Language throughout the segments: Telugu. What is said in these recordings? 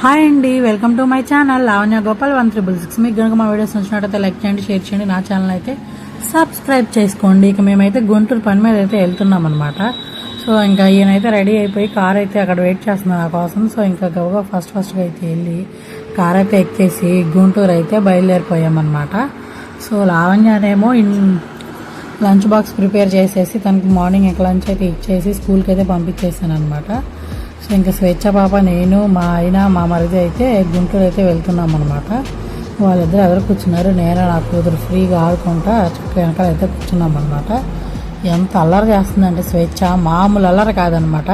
హాయ్ అండి welcome to my channel Lavanya Gopal one triple six. మీకు కనుక మా వీడియోస్ నచ్చినట్టయితే లైక్ చేయండి షేర్ చేయండి నా ఛానల్ అయితే సబ్స్క్రైబ్ చేసుకోండి. ఇక మేమైతే గుంటూరు పని మీద అయితే వెళ్తున్నాం అనమాట సో ఇంకా ఈయనైతే రెడీ అయిపోయి కార్ అయితే అక్కడ వెయిట్ చేస్తున్నాను నా కోసం. సో ఇంకా గబగబా ఫస్ట్ ఫస్ట్గా అయితే వెళ్ళి కార్ అయితే ఎక్కేసి గుంటూరు అయితే బయలుదేరిపోయామన్నమాట సో లావణ్యనేమో ఇన్ లంచ్ బాక్స్ ప్రిపేర్ చేసేసి తనకి మార్నింగ్ ఇంకా లంచ్ అయితే ఇచ్చేసి స్కూల్కి అయితే పంపించేసాను అనమాట సో ఇంకా స్వేచ్ఛ పాప నేను మా ఆయన మా మరిది అయితే గుంటూరు అయితే వెళ్తున్నాం అనమాట వాళ్ళిద్దరు ఎవరు కూర్చున్నారు? నేను నా కూతురు ఫ్రీగా ఆడుకుంటా చుట్టూ వెనకాల అయితే కూర్చున్నాం అనమాట ఎంత అల్లరి చేస్తుందంటే స్వేచ్ఛ మామూలు అల్లరి కాదనమాట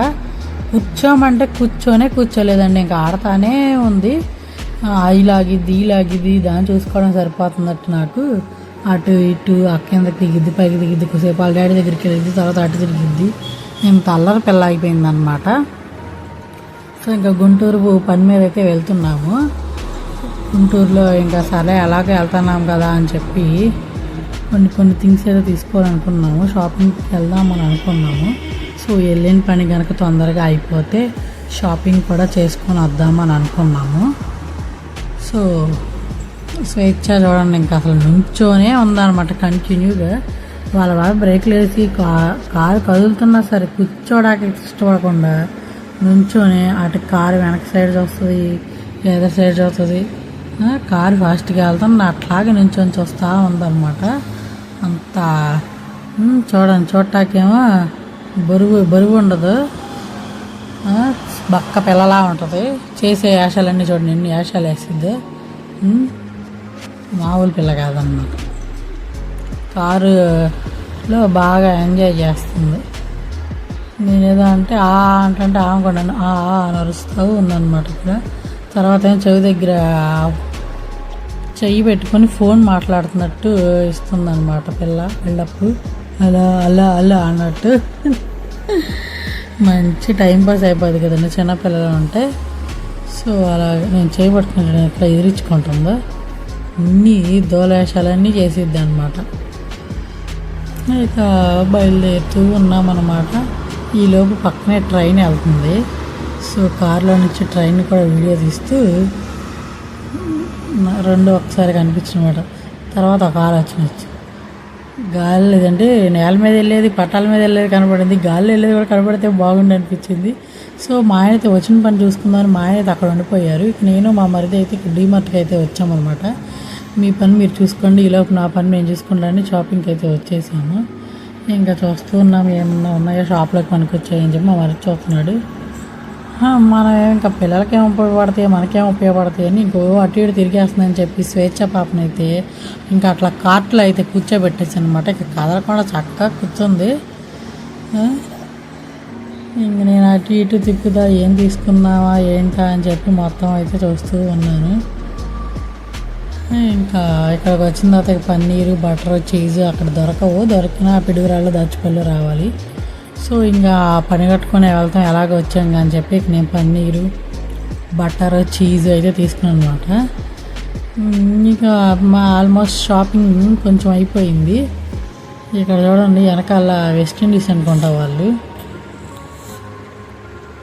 కూర్చోమంటే కూర్చోనే కూర్చోలేదండి ఇంకా ఆడతానే ఉంది. అయి లాగిద్ది దాన్ని చూసుకోవడం సరిపోతుందట్టు నాకు. అటు ఇటు ఆ కిందకి దిగిద్ది పైకి దిగిద్ది కొద్దిసేపు వాళ్ళ డాడీ దగ్గరికి వెళ్ళిద్ది తర్వాత అటు తిరిగిద్ది. ఇంత అల్లరి పిల్ల అయిపోయిందనమాట సో ఇంకా గుంటూరు పని మీద అయితే వెళ్తున్నాము. గుంటూరులో ఇంకా సరే అలాగే వెళ్తున్నాం కదా అని చెప్పి కొన్ని కొన్ని థింగ్స్ ఏదో తీసుకోవాలనుకున్నాము. షాపింగ్కి వెళ్దామని అనుకున్నాము. సో వెళ్ళిన పని కనుక తొందరగా అయిపోతే షాపింగ్ కూడా చేసుకొని వద్దామని అనుకున్నాము. సో స్వేచ్ఛ చూడండి ఇంకా అసలు నుంచోనే ఉందన్నమాట కంటిన్యూగా వాళ్ళ వాళ్ళ బ్రేక్లు వేసి కా కారు కదులుతున్నా సరే కూర్చోడానికి ఇష్టపడకుండా నుంచోనే అటు కారు వెనక సైడ్ చూస్తుంది ఎదర్ సైడ్ చూస్తుంది. కారు ఫాస్ట్గా వెళ్తాను అట్లాగే నుంచొని చూస్తూ ఉందన్నమాట. అంత చూడండి చూడటాకేమో బరువు బరువు ఉండదు. బక్క పిల్లలా ఉంటుంది. చేసే యాషాలన్నీ చూడండి ఎన్ని యాషాలు వేసింది. మామూలు పిల్ల కాదన్నమాట. కారులో బాగా ఎంజాయ్ చేస్తుంది. నేనేదో అంటే ఆ అంటే ఆమె కూడా ఆ ఆ అని అరుస్తూ ఉందన్నమాట ఇక్కడ. తర్వాత ఏం చెవి దగ్గర చెయ్యి పెట్టుకొని ఫోన్ మాట్లాడుతున్నట్టు ఇస్తుందన్నమాట పిల్ల పిల్లప్పుడు అలా అలా అలా అన్నట్టు. మంచి టైం పాస్ అయిపోద్ది కదండి చిన్నపిల్లలు ఉంటే. సో అలా నేను చేయబట్టుకుంటాను ఎట్లా ఎదిరించుకుంటుందో అన్నీ దోలేషాలన్నీ చేసిద్ది అనమాట ఇక బయలుదేరుతూ ఉన్నామన్నమాట. ఈలోపు పక్కనే ట్రైన్ వెళ్తుంది. సో కారులో నుంచి ట్రైన్ కూడా వీడియో తీస్తూ రెండు ఒకసారి కనిపించినమాట. తర్వాత ఒక ఆలోచన వచ్చి గాలి లేదంటే నేల మీద వెళ్ళేది పట్టాల మీద వెళ్ళేది కనపడింది. గాలి వెళ్ళేది కూడా కనపడితే బాగుండి అనిపించింది. సో మా ఆయన అయితే వచ్చిన పని చూసుకుందామని మా ఆయన అక్కడ ఉండిపోయారు. ఇక నేను మా మరిది అయితే ఇక్కడ డీమార్ట్కి అయితే వచ్చామన్నమాట. మీ పని మీరు చూసుకోండి ఈలోపు నా పని నేను చూసుకుంటానని షాపింగ్కి అయితే వచ్చేసాము. ఇంకా చూస్తూ ఉన్నాం ఏమన్నా ఉన్నాయో షాప్లోకి పనికి వచ్చాయని చెప్పి మా మరిది చూస్తున్నాడు. మనం ఇంకా పిల్లలకేం ఉపయోగపడతాయి మనకేం ఉపయోగపడతాయి అని ఇంకో అటు ఇటు తిరిగేస్తుందని చెప్పి స్వేచ్ఛ పాపనైతే ఇంకా అట్లా కార్ట్లో అయితే కూర్చోబెట్టేసి అనమాట ఇక కదలకుండా చక్కగా కూర్చుంది. ఇంక నేను అటు ఇటు తిప్పుదా ఏం తీసుకున్నావా ఏంటా అని చెప్పి మొత్తం అయితే చూస్తూ ఉన్నాను. ఇంకా ఇక్కడికి వచ్చిన తర్వాత పన్నీరు బటర్ చీజ్ అక్కడ దొరకవు. దొరికినా పిడుగురాళ్ళు దచ్చిపళ్ళు రావాలి. సో ఇంకా పని కట్టుకొని వెళ్తాం ఎలాగ వచ్చాం అని చెప్పి నేను పన్నీరు బటర్ చీజ్ అయితే తీసుకున్నాను అనమాట ఇంకా మా ఆల్మోస్ట్ షాపింగ్ కొంచెం అయిపోయింది. ఇక్కడ చూడండి వెనకాల వెస్ట్ ఇండీస్ అనుకుంటా వాళ్ళు.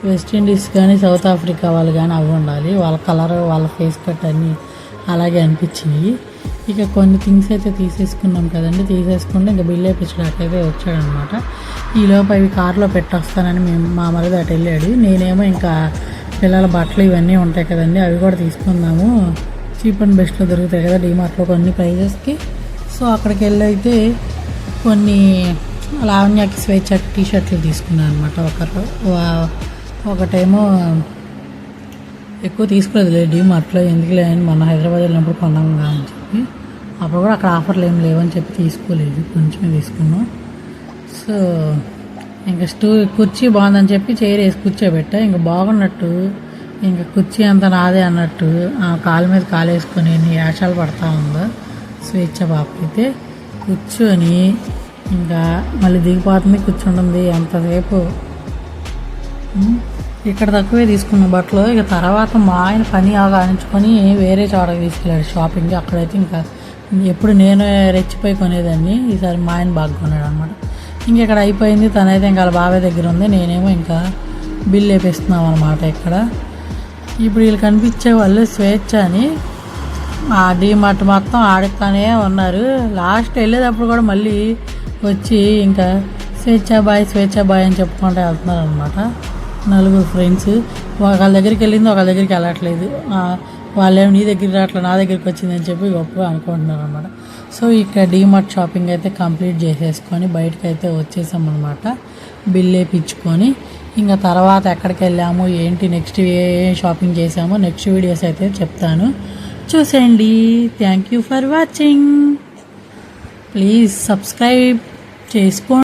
వెస్ట్ ఇండీస్ కానీ సౌత్ ఆఫ్రికా వాళ్ళు కానీ అవి ఉండాలి. వాళ్ళ కలర్ వాళ్ళ ఫేస్ కట్ అన్నీ అలాగే అనిపించింది. ఇక కొన్ని థింగ్స్ అయితే తీసేసుకున్నాం కదండి. తీసేసుకుంటే ఇంకా బిల్ వేయించడానికి అయితే వచ్చాడనమాట ఈలోపు అవి కార్లో పెట్టొస్తానని మేము మా మరిది అటు వెళ్ళాడు. నేనేమో ఇంకా పిల్లల బట్టలు ఇవన్నీ ఉంటాయి కదండి అవి కూడా తీసుకుందాము. చీప్ అండ్ బెస్ట్లో దొరుకుతాయి కదా డిమార్ట్లో కొన్ని ప్రైజెస్కి సో అక్కడికి వెళ్ళి అయితే కొన్ని లావణ్యకి స్వేచ్ఛ టీ షర్ట్లు తీసుకున్నాను అనమాట ఒకరు ఒకటేమో ఎక్కువ తీసుకోలేదు లేదు డిమార్ట్లో ఎందుకులే అని మొన్న హైదరాబాద్ వెళ్ళినప్పుడు కొన్నాం కదా అని చెప్పి. అప్పుడు కూడా అక్కడ ఆఫర్లు ఏం లేవని చెప్పి తీసుకోలేదు కొంచెమే తీసుకున్నాం. సో ఇంకా స్టూ కుర్చీ బాగుందని చెప్పి చైర్ వేసి కూర్చోబెట్టా. ఇంకా బాగున్నట్టు ఇంకా కుర్చీ అంతా నాదే అన్నట్టు ఆ కాలు మీద కాలు వేసుకొని ఎన్ని యాషాలు పడతా ఉందో స్వేచ్ఛ పాప అయితే కూర్చొని ఇంకా మళ్ళీ దిగిపోతుంది కూర్చుంటుంది ఎంతసేపు. ఉమ్, ఇక్కడ తక్కువే తీసుకున్న బట్టలు. ఇక తర్వాత మా ఆయన పని ఆగానించుకొని వేరే చోటకి తీసుకెళ్ళాడు షాపింగ్ అక్కడైతే ఇంకా ఎప్పుడు నేను రెచ్చిపోయి కొనేదాన్ని. ఈసారి మా ఆయన బాగా కొన్నాడు అనమాట ఇంక ఇక్కడ అయిపోయింది. తనైతే ఇంకా వాళ్ళ బాబాయ్ దగ్గర ఉంది. నేనేమో ఇంకా బిల్ వేపిస్తున్నాం అనమాట ఇక్కడ. ఇప్పుడు వీళ్ళు కనిపించే వాళ్ళు స్వేచ్ఛ అని. ఆ డీమార్ట్ మొత్తం ఆడుతానే ఉన్నారు. లాస్ట్ వెళ్ళేటప్పుడు కూడా మళ్ళీ వచ్చి ఇంకా స్వేచ్ఛ బాయ్ స్వేచ్ఛ బాయ్ అని చెప్పుకుంటూ వెళ్తున్నారు అనమాట నలుగురు ఫ్రెండ్స్ ఒకళ్ళ దగ్గరికి వెళ్ళింది ఒకళ్ళ దగ్గరికి వెళ్ళట్లేదు. వాళ్ళేమో నీ దగ్గర అట్లా నా దగ్గరికి వచ్చిందని చెప్పి గొప్పగా అనుకుంటున్నారు అనమాట సో ఇక్కడ డీమార్ట్ షాపింగ్ అయితే కంప్లీట్ చేసేసుకొని బయటకు అయితే వచ్చేసాం అనమాట బిల్ వేయించుకొని ఇంకా తర్వాత ఎక్కడికి వెళ్ళాము ఏంటి నెక్స్ట్ ఏ షాపింగ్ చేసామో నెక్స్ట్ వీడియోస్ అయితే చెప్తాను. చూసేయండి. Thank you for watching please subscribe చేసుకోండి.